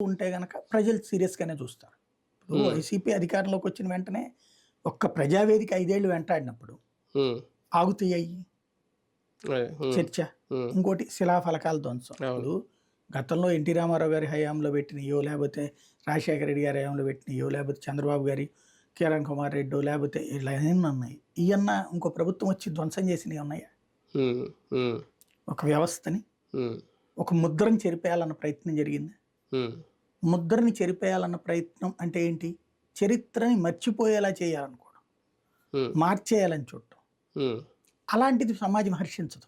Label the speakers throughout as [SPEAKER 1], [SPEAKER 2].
[SPEAKER 1] ఉంటే గనక ప్రజలు సీరియస్గానే చూస్తారు. ఇప్పుడు. వైసీపీ అధికారంలోకి వచ్చిన వెంటనే ఒక్క ప్రజావేదిక ఐదేళ్ళు వెంటాడినప్పుడు ఆగుతాయి. చర్చ. ఇంకోటి శిలాఫలకాల ధ్వంసం.
[SPEAKER 2] అవును.
[SPEAKER 1] ఇప్పుడు గతంలో ఎన్టీ రామారావు గారి హయాంలో పెట్టినయో లేకపోతే రాజశేఖర రెడ్డి గారి హయాంలో పెట్టినయో లేకపోతే చంద్రబాబు గారి కిరణ్ కుమార్ రెడ్డి లేకపోతే ఇలా ఏమన్నా ఉన్నాయి. ఇవన్న ఇంకో ప్రభుత్వం వచ్చి ధ్వంసం చేసినవి ఉన్నాయా? ఒక వ్యవస్థని ఒక ముద్రని చెరిపేయాలన్న ప్రయత్నం జరిగింది? ముద్రని చెరిపేయాలన్న ప్రయత్నం అంటే ఏంటి? చరిత్రని మర్చిపోయేలా చేయాలనుకోవడం. మార్చేయాలని చూడటం. అలాంటిది సమాజం హర్షించదు.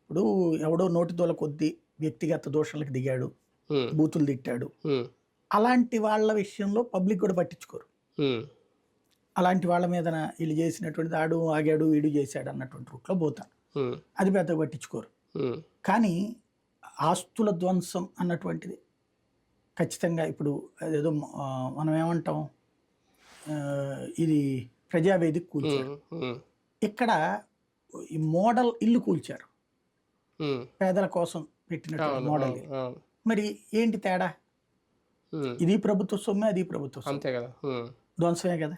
[SPEAKER 1] ఇప్పుడు ఎవడో నోటి దోల కొద్దీ వ్యక్తిగత దోషాలకు దిగాడు బూతులు తిట్టాడు. అలాంటి వాళ్ళ విషయంలో పబ్లిక్ కూడా పట్టించుకోరు. అలాంటి వాళ్ళ మీద వీళ్ళు చేసినటువంటి ఆడు ఆగాడు వీడు చేశాడు అన్నటువంటి రూట్లో
[SPEAKER 2] ఉమ్,
[SPEAKER 1] అది పెద్దగా పట్టించుకోరు. కానీ ఆస్తుల ధ్వంసం అన్నటువంటిది ఖచ్చితంగా ఇప్పుడు ఆ, మనం ఏమంటాం ఇది ప్రజావేదిక కూల్చారు. ఇక్కడ ఈ మోడల్ ఇల్లు కూల్చారు. పేదల కోసం పెట్టినటువంటి
[SPEAKER 2] అవును,
[SPEAKER 1] మోడల్. మరి ఏంటి తేడా? ఇది ప్రభుత్వ సొమ్మే అది ప్రభుత్వ
[SPEAKER 2] అంతే కదా.
[SPEAKER 1] ధ్వంసమే కదా.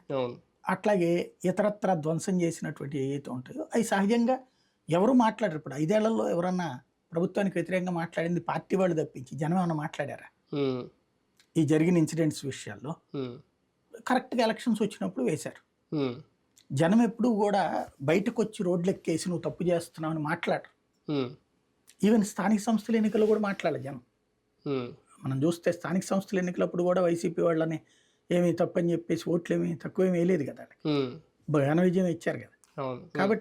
[SPEAKER 1] అట్లాగే ఇతరత్ర ధ్వంసం చేసినటువంటి ఏవైతే ఉంటాయో అవి సహజంగా ఎవరు మాట్లాడరు. ఇప్పుడు ఐదేళ్ళలో ఎవరన్నా ప్రభుత్వానికి వ్యతిరేకంగా మాట్లాడింది పార్టీ వాళ్ళు తప్పించి జనం ఏమన్నా మాట్లాడారా? ఈ జరిగిన ఇన్సిడెంట్స్ విషయాల్లో కరెక్ట్గా ఎలక్షన్స్ వచ్చినప్పుడు వేశారు. జనం ఎప్పుడూ కూడా బయటకు వచ్చి రోడ్లు ఎక్కేసి నువ్వు తప్పు చేస్తున్నావు అని మాట్లాడరు ఈవెన్ స్థానిక సంస్థల ఎన్నికలు కూడా మాట్లాడలేదు జనం. మనం చూస్తే స్థానిక సంస్థల ఎన్నికలప్పుడు కూడా వైసీపీ వాళ్ళని ఏమీ తప్పని చెప్పేసి ఓట్లు ఏమీ తక్కువేమీ వేయలేదు కదా వాళ్ళకి. ఘన విజయం ఇచ్చారు కదా. కాబట్టి